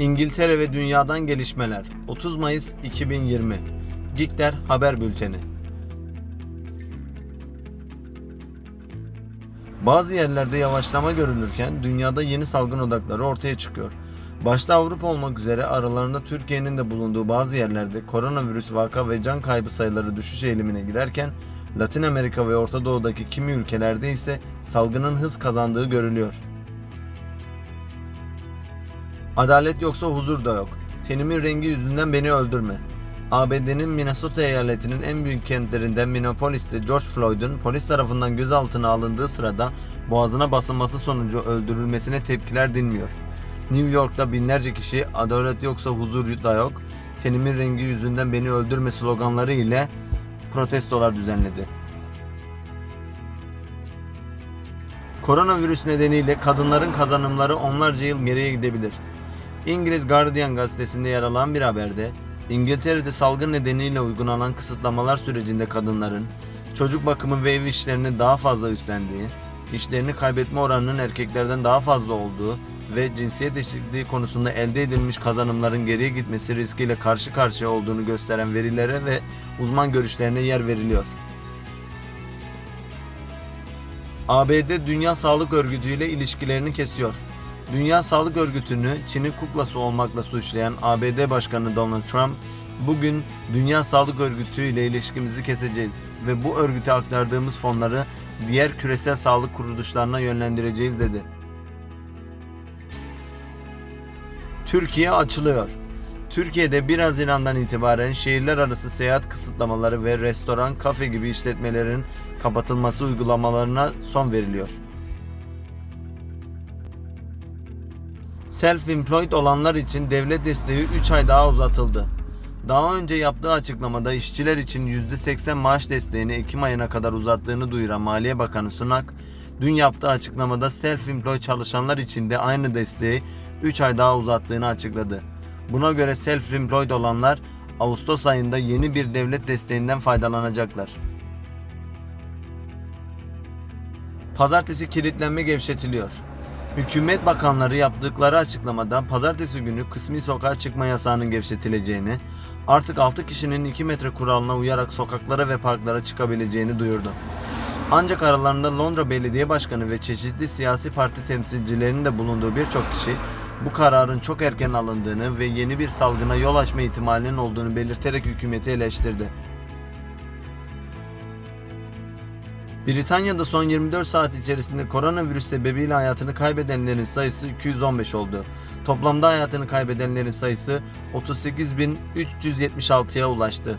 İngiltere ve dünyadan gelişmeler 30 Mayıs 2020 Dikler Haber Bülteni Bazı yerlerde yavaşlama görülürken dünyada yeni salgın odakları ortaya çıkıyor. Başta Avrupa olmak üzere aralarında Türkiye'nin de bulunduğu bazı yerlerde koronavirüs vaka ve can kaybı sayıları düşüş eğilimine girerken Latin Amerika ve Orta Doğu'daki kimi ülkelerde ise salgının hız kazandığı görülüyor. Adalet yoksa huzur da yok. Tenimin rengi yüzünden beni öldürme. ABD'nin Minnesota eyaletinin en büyük kentlerinden Minneapolis'te George Floyd'un polis tarafından gözaltına alındığı sırada boğazına basılması sonucu öldürülmesine tepkiler dinmiyor. New York'ta binlerce kişi adalet yoksa huzur da yok, tenimin rengi yüzünden beni öldürme sloganları ile protestolar düzenledi. Koronavirüs nedeniyle kadınların kazanımları onlarca yıl geriye gidebilir. İngiliz Guardian gazetesinde yer alan bir haberde İngiltere'de salgın nedeniyle uygulanan kısıtlamalar sürecinde kadınların çocuk bakımı ve ev işlerini daha fazla üstlendiği, işlerini kaybetme oranının erkeklerden daha fazla olduğu ve cinsiyet eşitliği konusunda elde edilmiş kazanımların geriye gitmesi riskiyle karşı karşıya olduğunu gösteren verilere ve uzman görüşlerine yer veriliyor. ABD Dünya Sağlık Örgütü ile ilişkilerini kesiyor. Dünya Sağlık Örgütü'nü Çin'in kuklası olmakla suçlayan ABD Başkanı Donald Trump, bugün Dünya Sağlık Örgütü ile ilişkimizi keseceğiz ve bu örgüte aktardığımız fonları diğer küresel sağlık kuruluşlarına yönlendireceğiz dedi. Türkiye açılıyor. Türkiye'de 1 Haziran'dan itibaren şehirler arası seyahat kısıtlamaları ve restoran, kafe gibi işletmelerin kapatılması uygulamalarına son veriliyor. Self-employed olanlar için devlet desteği 3 ay daha uzatıldı. Daha önce yaptığı açıklamada işçiler için %80 maaş desteğini Ekim ayına kadar uzattığını duyuran Maliye Bakanı Sunak, dün yaptığı açıklamada self-employed çalışanlar için de aynı desteği 3 ay daha uzattığını açıkladı. Buna göre self-employed olanlar Ağustos ayında yeni bir devlet desteğinden faydalanacaklar. Pazartesi kilitlenme gevşetiliyor. Hükümet bakanları yaptıkları açıklamada pazartesi günü kısmi sokağa çıkma yasağının gevşetileceğini, artık 6 kişinin 2 metre kuralına uyarak sokaklara ve parklara çıkabileceğini duyurdu. Ancak aralarında Londra Belediye Başkanı ve çeşitli siyasi parti temsilcilerinin de bulunduğu birçok kişi bu kararın çok erken alındığını ve yeni bir salgına yol açma ihtimalinin olduğunu belirterek hükümeti eleştirdi. Britanya'da son 24 saat içerisinde koronavirüs sebebiyle hayatını kaybedenlerin sayısı 215 oldu. Toplamda hayatını kaybedenlerin sayısı 38.376'ya ulaştı.